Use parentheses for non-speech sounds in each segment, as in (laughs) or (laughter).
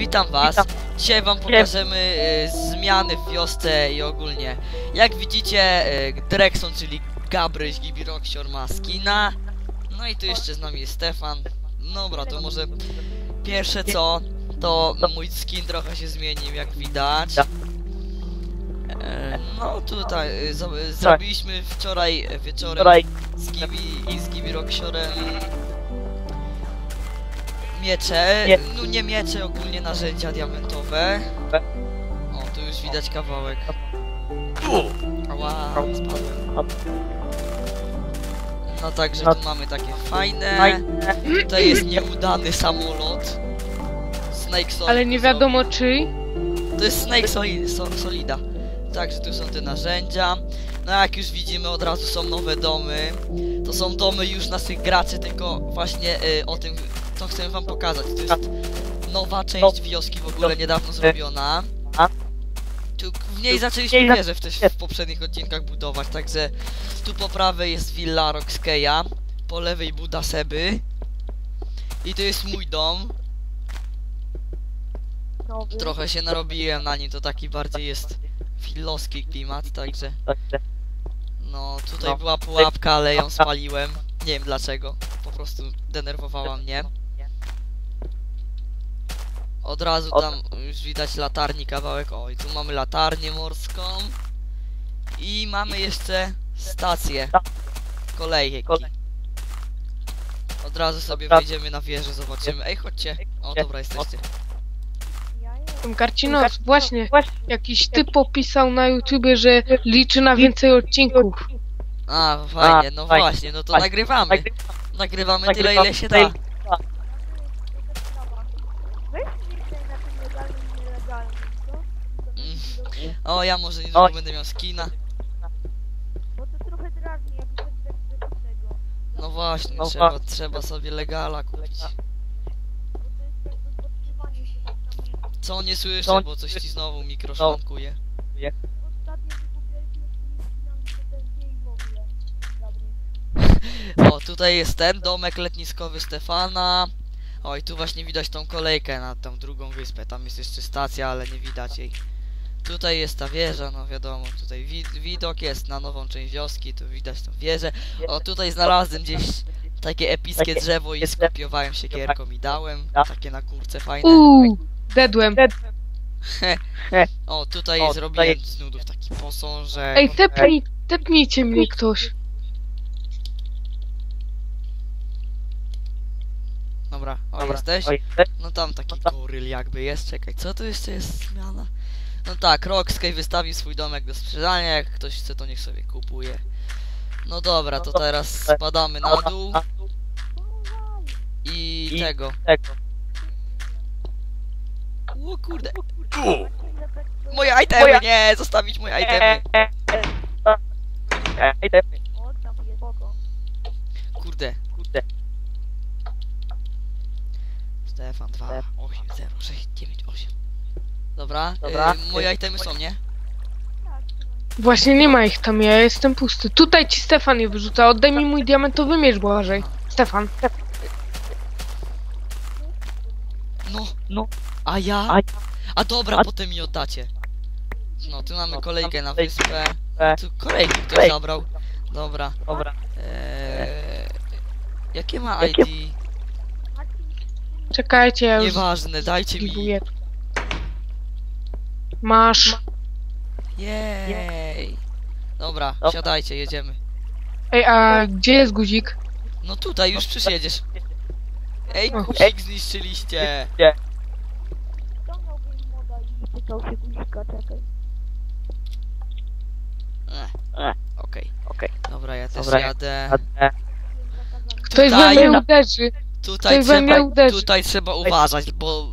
witam was. Dzisiaj wam pokażemy e, zmiany w wiosce i ogólnie. Jak widzicie, e, Drexon, czyli Gabryś Gibiroksior ma skina. No i tu jeszcze z nami jest Stefan. Dobra, to może pierwsze co, to mój skin trochę się zmienił, jak widać. E, No tutaj zo- zrobiliśmy wczoraj wieczorem z Gibi i z Gibiroksiorem miecze, Nie. no nie miecze, ogólnie narzędzia diamentowe. O, tu już widać kawałek. Ała, spadłem. No także tu mamy takie fajne. Tutaj jest nieudany samolot. Snake Solid. Ale nie wiadomo czyj. To jest Snake Solid, so, Solida. Także tu są te narzędzia. No jak już widzimy od razu są nowe domy. To są domy już naszych graczy, tylko właśnie y, o tym to chcę wam pokazać. To jest nowa część wioski w ogóle niedawno zrobiona. Tu w niej zaczęliśmy wieże w, też w poprzednich odcinkach budować, także tu po prawej jest willa Roxkeya, po lewej Buda Seby. I to jest mój dom. Trochę się narobiłem na nim, to taki bardziej jest filowski klimat, także no tutaj No. była pułapka, ale ją spaliłem. Nie wiem dlaczego, po prostu denerwowała mnie. Od razu tam już widać latarni kawałek, o i tu mamy latarnię morską. I mamy jeszcze stację kolejki. Kolej. Od razu sobie wejdziemy na wieżę, zobaczymy. Ej, chodźcie. O, dobra, jesteście. Karcinos, właśnie. Jakiś typ opisał na YouTubie, że liczy na więcej odcinków. A, fajnie, no właśnie, no to nagrywamy. Nagrywamy tyle, ile się da. O, ja może niedługo Oj. będę miał skina. Bo to trochę drażni, jak ten do tego. No właśnie, No trzeba, właśnie. trzeba sobie legala kupić. Bo to jest się tak Co nie słyszę, bo coś ci znowu mikro szwankuje. ostatnio wykupialiśmy z tymi skinami, to też nie i w ogóle. Dobry. O, tutaj jest ten domek letniskowy Stefana. O, i tu właśnie widać tą kolejkę na tą drugą wyspę. Tam jest jeszcze stacja, ale nie widać jej. Tutaj jest ta wieża, no wiadomo, tutaj wi widok jest na nową część wioski, tu widać tą wieżę. O, tutaj znalazłem gdzieś takie epickie drzewo i skopiowałem siekierką i dałem. Tak. Takie na kurce fajne. Uuu, dedłem. (laughs) O, tutaj O, zrobiłem tutaj- z nudów taki posążek. Ej, tepnij, tepnijcie mnie ktoś. Dobra, o Dobra, jesteś? o, jesteś? No tam taki No goryl jakby jest, czekaj, co tu jeszcze jest zmiana? No tak, Rockskate wystawił swój domek do sprzedania, jak ktoś chce to niech sobie kupuje. No dobra, to No teraz spadamy na dół i I- tego. Tego. O kurde, to- moje itemy, Moja- nie, zostawić moje itemy. Kurde, Kurde. Stefan 2, Stefan. 8, 0, 6, 9, 8. Dobra, Dobra. Y, moje itemy są, nie? Tak. Właśnie nie ma ich tam, ja jestem pusty. Tutaj ci Stefan je wyrzuca, oddaj mi mój diamentowy miecz, Błażej. Stefan. No, No. a ja? A- A dobra, a- potem mi oddacie. No, tu mamy kolejkę na wyspę. E, Tu kolejki ktoś Kolejki. zabrał. Dobra. Dobra. Eee, jakie ma ID? Czekajcie, ja już Nieważne, dajcie mi. Masz. Jej. Dobra, Dobra. siadajcie, jedziemy. Ej, a gdzie jest guzik? No tutaj już przyjedziesz. Ej, O. kusik zniszczyliście. kto miałby im moda i pytał się guzika, czekaj. Okej, Okej. dobra, ja też Dobra, jadę. Ktoś we Tutaj- mnie uderzy. Tutaj ktoś we mnie trzeba, uderzy. tutaj trzeba uważać, bo...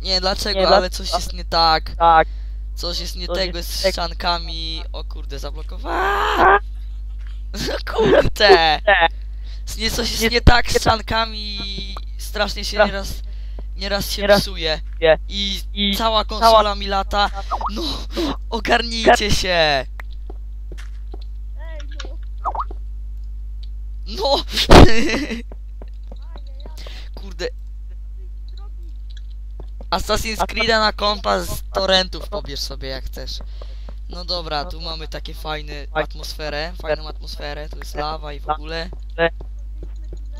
Nie dlaczego, ale coś jest nie tak. Tak. Coś jest nie Coś tego jest z ściankami. O kurde, zablokowałem. (laughs) Kurde! E, Nie, coś jest Nie- tak z ściankami. Strasznie się nieraz, nieraz się Nieraz- psuje. I I cała konsola mi lata. No, (laughs) ogarnijcie się! No. No! (laughs) Kurde. Assassin's Creed'a na kompa z torrentów pobierz sobie jak chcesz. No dobra, tu mamy takie fajne atmosferę, fajną atmosferę, tu jest lawa i w ogóle.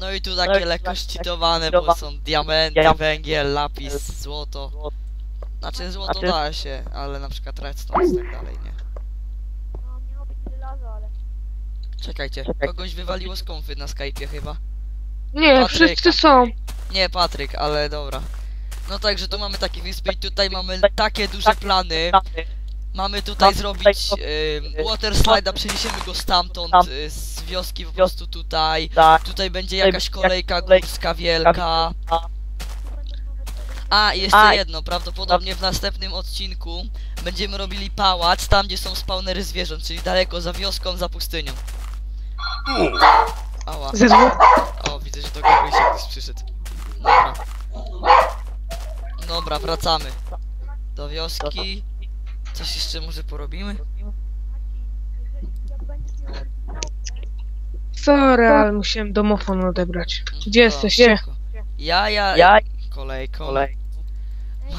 No i tu takie lekko szczytowane, bo są diamenty, węgiel, lapis, złoto. Znaczy złoto da się, ale na przykład redstone i tak dalej, nie? No, miało być żelazo, ale... Czekajcie, kogoś wywaliło z konfy na Skype'ie chyba. Nie, Patryka. wszyscy są. Nie, Patryk, ale dobra. No także tu mamy takie wyspy i tutaj mamy takie duże plany. Mamy tutaj zrobić y, water slide'a, przeniesiemy go stamtąd, y, z wioski po prostu tutaj. Tutaj będzie jakaś kolejka górska wielka. A, i jeszcze jedno, prawdopodobnie w następnym odcinku będziemy robili pałac tam, gdzie są spawnery zwierząt, czyli daleko za wioską, za pustynią. Ała. O, widzę, że do kogoś się ktoś przyszedł. Dobra. Dobra, wracamy. Do wioski. Coś jeszcze może porobimy? Sorry, ale musiałem domofon odebrać. Gdzie jesteście? spoko. Ja, ja, kolejką.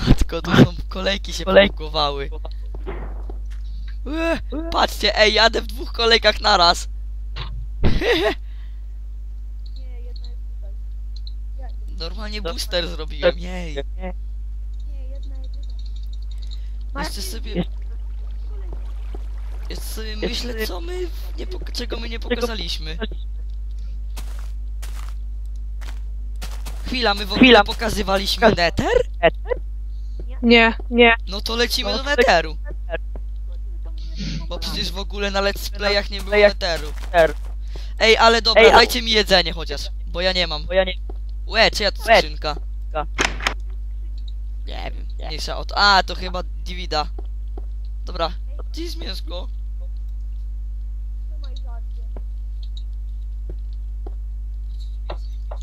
Matko, tu są kolejki się poblokowały. Ue, Patrzcie, ej, jadę w dwóch kolejkach naraz. nie, jedna jest tutaj. Ja, Normalnie booster zrobiłem, jej. nie, jedna jest tutaj. Jeszcze sobie... Jeszcze sobie myślę, co my... Nie czego my nie pokazaliśmy. Chwila, my w ogóle pokazywaliśmy Nether? Nie, nie. No to lecimy do Netheru. Bo przecież w ogóle na let's playach nie było Netheru. Ej, ale dobra, Ej, dajcie mi jedzenie chociaż, bo ja nie mam. Bo ja nie... Łe, czyja to skrzynka? Nie wiem, mniejsza o to. A, to chyba Divida. Dobra, gdzie jest mięsko?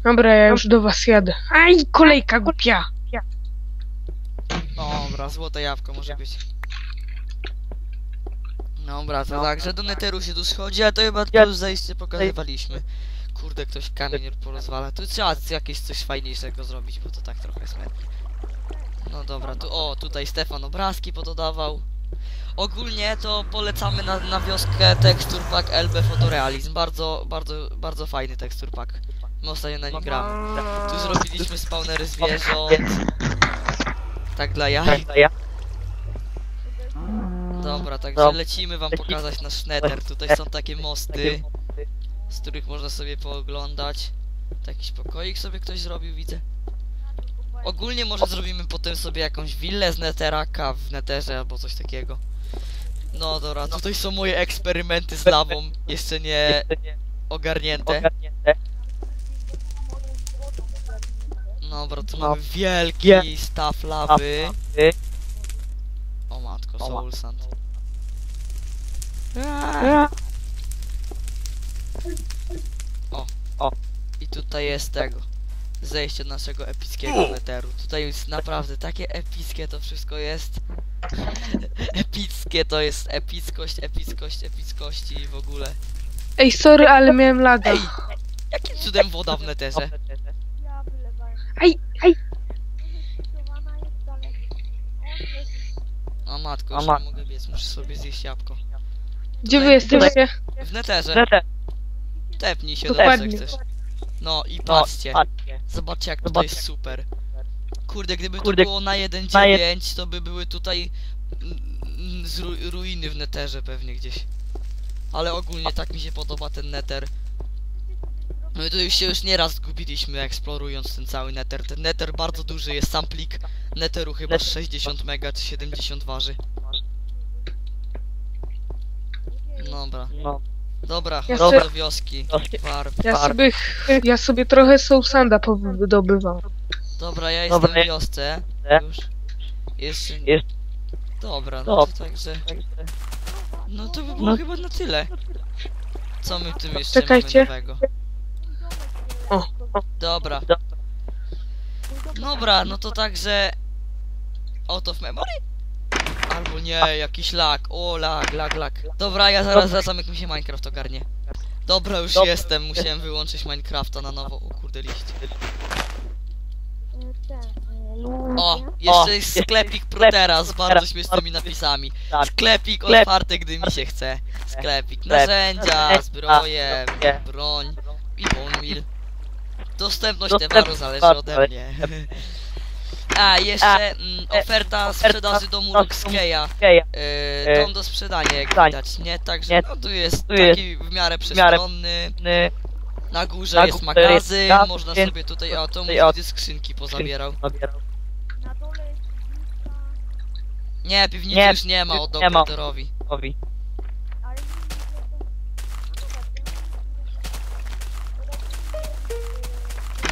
Dobra, ja już do was jadę. Aj, kolejka głupia. Dobra, złote jabłko może być. Dobra, to tak, że do neteru się tu schodzi, a to chyba tu już zejście pokazywaliśmy. Kurde, ktoś kamień porozwala. Tu trzeba jakieś coś fajniejszego zrobić, bo to tak trochę smętnie. No dobra, tu o, tutaj Stefan obrazki pododawał. Ogólnie to polecamy na, na wioskę tekstur pack LB Photorealism. Bardzo, bardzo, bardzo fajny tekstur pack. My ostatnio na nim gramy. Tu zrobiliśmy spawnery zwierząt. Tak dla jaj. Ja. Dobra, także lecimy wam pokazać nasz nether. Tutaj są takie mosty, z których można sobie pooglądać. Taki pokoik sobie ktoś zrobił, widzę. Ogólnie może zrobimy potem sobie jakąś willę z netheraka w netherze albo coś takiego. No dobra, tutaj są moje eksperymenty z lawą, jeszcze nie ogarnięte. Dobra, tu No. mamy wielki staw lawy. O matko, O soul sand. Ja. I tutaj jest tego. Zejście do naszego epickiego neteru. Tutaj jest naprawdę takie epickie to wszystko jest. (laughs) Epickie to jest epickość, epickość, epickości i w ogóle. Ej, sorry, ale miałem laga. Ej! Jakim cudem woda w neterze? Ja wylewałem. On jest... O matko, już nie mogę biec, muszę sobie zjeść jabłko. Gdzie wy jesteście? W neterze. Tepnij się Dokładnie. dobrze chcesz. No i No, patrzcie. patrzcie. Zobaczcie jak Zobaczcie. jest super. Kurde, gdyby Kurde, to było na 1.9, na jed- to by były tutaj mm, mm, z ru ruiny w neterze pewnie gdzieś. Ale ogólnie tak mi się podoba ten neter. My tu już się już nieraz zgubiliśmy eksplorując ten cały neter. Ten neter bardzo duży jest, sam plik neteru chyba Net- 60 mega czy 70 waży. Dobra, No. Dobra, Ja chodź se- do wioski. Wioski. Ja Par. sobie, ja sobie trochę soul sanda powydobywam. Dobra, ja jestem Dobra. w wiosce. Już. Jeszcze... Jest. Dobra, no to Dobra. także... No to by było No. chyba na tyle. Co my tym jeszcze Czekajcie. mamy nowego? O, Dobra. Dobra, no to także... Out of memory? Albo nie, jakiś lag. O, lag, lag, lag. Dobra, ja zaraz wracam jak mi się Minecraft ogarnie. Dobra, już Dobra. jestem. Musiałem wyłączyć Minecrafta na nowo. O kurde, liść. O, jeszcze O, jest sklepik jest Protera z bardzo Protera. śmiesznymi napisami. Tak. Sklepik Sklep. otwarty, gdy mi się chce. Sklepik Sklep. narzędzia, zbroje, zbroje. broń i bonmil. Dostępność Dostępność towaru zależy ode mnie. (laughs) A, jeszcze mm, oferta sprzedaży domu Luxkeya. Yy, dom do sprzedania, jak widać, nie? Także Nie. no, tu jest Tu jest taki w miarę przestronny. Ny, Na górze Na jest magazyn, jest magazyn. można sobie tutaj, a to mój skrzynki pozabierał. zabierał. Na dole jest piwnica, Nie, piwnicy Nie, już nie ma, oddał nie ma. Peterowi. Owi. ale nie widzę to...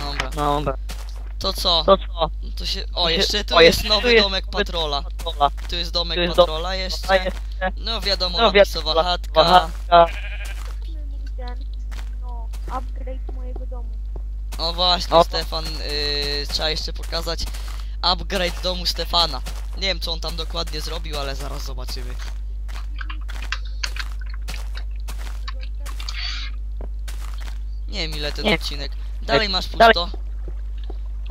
No dobra, Dobra. To co? To co? To się... O, jeszcze tu o, jest jeszcze nowy tu jest domek patrola. Patrola. Tu jest domek Tu jest patrola A jeszcze. jeszcze... No wiadomo, No napisowa chatka. chatka. no, upgrade mojego domu. O właśnie, O. Stefan, yy, trzeba jeszcze pokazać upgrade domu Stefana. Nie wiem, co on tam dokładnie zrobił, ale zaraz zobaczymy. Nie wiem, ile ten Nie. odcinek. Dalej masz Dalej.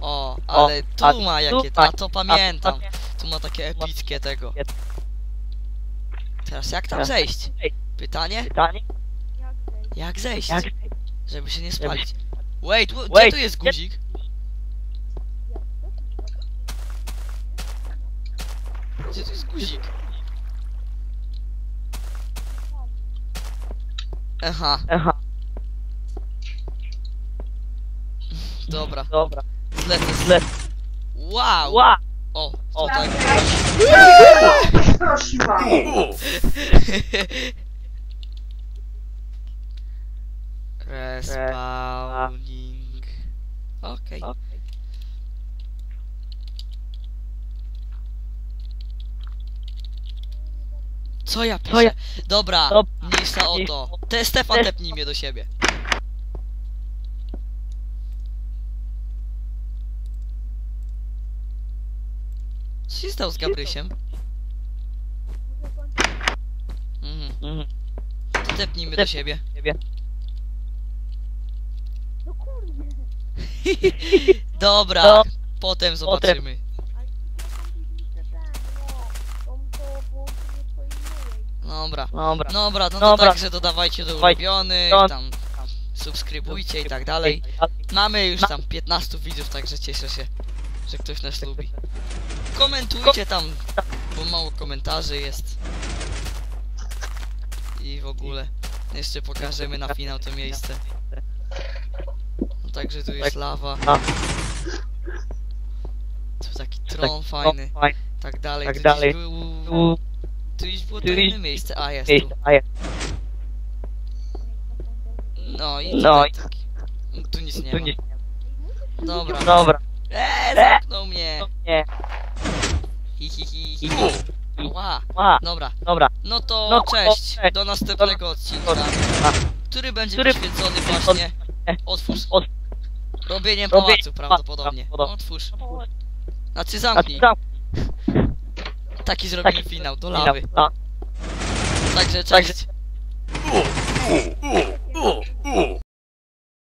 O, ale tu a ma tu jakie, a to pamiętam. Tu ma takie epickie tego. Teraz jak tam zejść? Pytanie? Pytanie? Jak zejść? Jak zejść? Jak? Żeby się nie spalić. Wait, gdzie tu jest guzik? Gdzie tu jest guzik? Aha, Aha, dobra. dobra. Zlecę. Źle. Wow! Ła! O, O. tutaj. Prosiła. Respawning. Okej. Okej. Co ja piszę? Dobra, mniejsza o to. Te Stefan Te- tepnij mnie do siebie. Się stało z Gabrysiem? Mhm. Mhm. To do siebie. No kurde. (laughs) Dobra, No. potem zobaczymy. Ale gdzie są piwnice ten, no. To połączenie twojej mojej. Dobra. Dobra. Dobra, no to Dobra. także dodawajcie do Dawajcie. ulubionych, No. tam subskrybujcie i tak dalej. Mamy już tam 15 widzów, także cieszę się, że ktoś nas lubi. Komentujcie tam, bo mało komentarzy jest. I w ogóle. Jeszcze pokażemy na finał to miejsce. No, także tu jest lawa. A. Tu taki tron fajny, tak dalej. Tak dalej. Był, Tu gdzieś było to inne miejsce. A jest tu. miejsce. A jest. No i No taki. Tu nic nie ma. Dobra. Dobra. Eee, zamknął mnie. No. Hi, hi. Ła. Dobra, dobra. no to No cześć. cześć. Do następnego odcinka, który będzie Który- poświęcony właśnie. Otwórz. Od- Robieniem Robienie pałacu prawdopodobnie. prawdopodobnie. Otwórz. Znaczy zamknij. Taki zrobimy Taki- finał do lawy. A, Także Także- cześć.